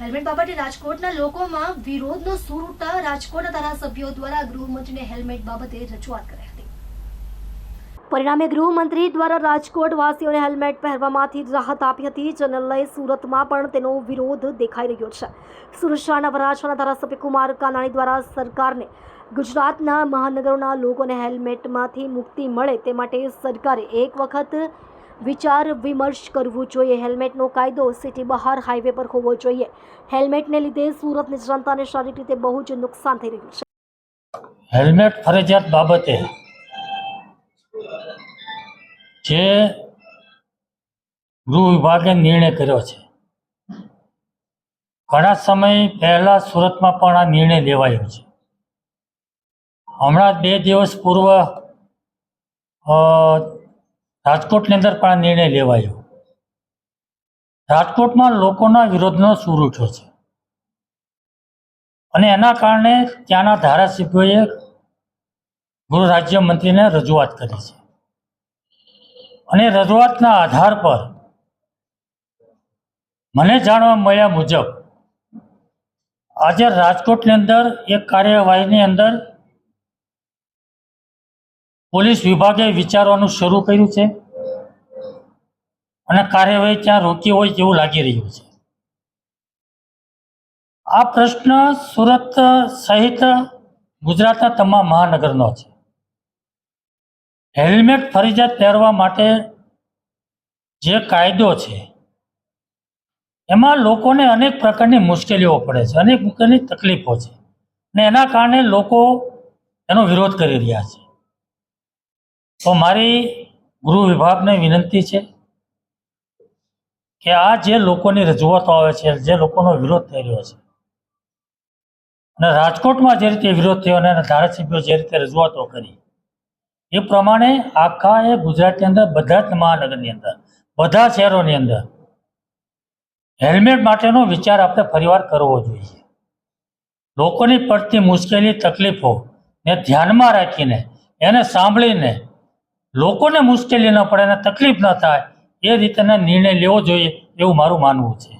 Helmet બાબતે રાજકોટના લોકોમાં વિરોધનો સૂર ઉઠતા રાજકોટના ધારાસભ્યો દ્વારા ગૃહમંત્રીને હેલ્મેટ બાબતે રજૂઆત કરી હતી. પરિણામે ગૃહમંત્રી દ્વારા રાજકોટ વાસીઓને હેલ્મેટ પહેરવામાંથી રાહત આપી હતી. જેને સુરતમાં પણ તેનો વિરોધ દેખાઈ રહ્યો છે. સુરત શહેરના વરાછાના ધારાસભ્ય કુમાર કાનાણી દ્વારા સરકારને ગુજરાતના મહાનગરોના લોકોને હેલ્મેટમાંથી મુક્તિ મળે તે માટે સરકારે એક વખત વિચાર વિમર્શ કરવું જોઈએ. હેલ્મેટનો કાયદો સિટી બહાર હાઈવે પર હોવો જોઈએ. હેલ્મેટને લીધે સુરતની જનતાને શારીરિક રીતે બહુ જ નુકસાન થઈ રહ્યું છે. હેલ્મેટ ફરજિયાત બાબતે જે ગૃહ વિભાગે નિર્ણય કર્યો છે. ઘણા સમય પહેલા સુરતમાં પણ આ નિર્ણય લેવાયો છે. હમણાં બે દિવસ પૂર્વ રાજકોટની અંદર પણ નિર્ણય લેવાયો. રાજકોટમાં લોકોના વિરોધનો સૂર ઉઠ્યો છે. અને એના કારણે ત્યાંના ધારાસભ્યોએ ગૃહ રાજ્ય મંત્રીને રજૂઆત કરી છે. અને રજૂઆતના આધાર પર મને જાણવા મળ્યા મુજબ આજે રાજકોટની અંદર એક કાર્યવાહીની અંદર પોલીસ વિભાગે વિચારવાનું શરૂ કર્યું છે. અને કાર્યવાહી ત્યાં રોકી હોય તેવું લાગી રહ્યું છે. આ પ્રશ્ન સુરત સહિત ગુજરાતના તમામ મહાનગરનો છે. હેલ્મેટ ફરજિયાત પહેરવા માટે જે કાયદો છે, એમાં લોકોને અનેક પ્રકારની મુશ્કેલીઓ પડે છે, અનેક પ્રકારની તકલીફો છે ને એના કારણે લોકો એનો વિરોધ કરી રહ્યા છે. તો મારી ગૃહ વિભાગને વિનંતી છે કે આ જે લોકોની રજૂઆતો આવે છે, જે લોકોનો વિરોધ થઈ રહ્યો છે. અને રાજકોટમાં જે રીતે વિરોધ થયો અને ધારાસભ્યો જે રીતે રજૂઆતો કરી, એ પ્રમાણે આખા એ ગુજરાતની અંદર, બધા જ મહાનગરની અંદર, બધા શહેરોની અંદર હેલ્મેટ માટેનો વિચાર આપણે ફરીવાર કરવો જોઈએ. લોકોની પડતી મુશ્કેલી, તકલીફો ને ધ્યાનમાં રાખીને, એને સાંભળીને લોકોને મુશ્કેલી ન પડે અને તકલીફ ન થાય એ રીતના નિર્ણય લેવો જોઈએ એવું મારું માનવું છે.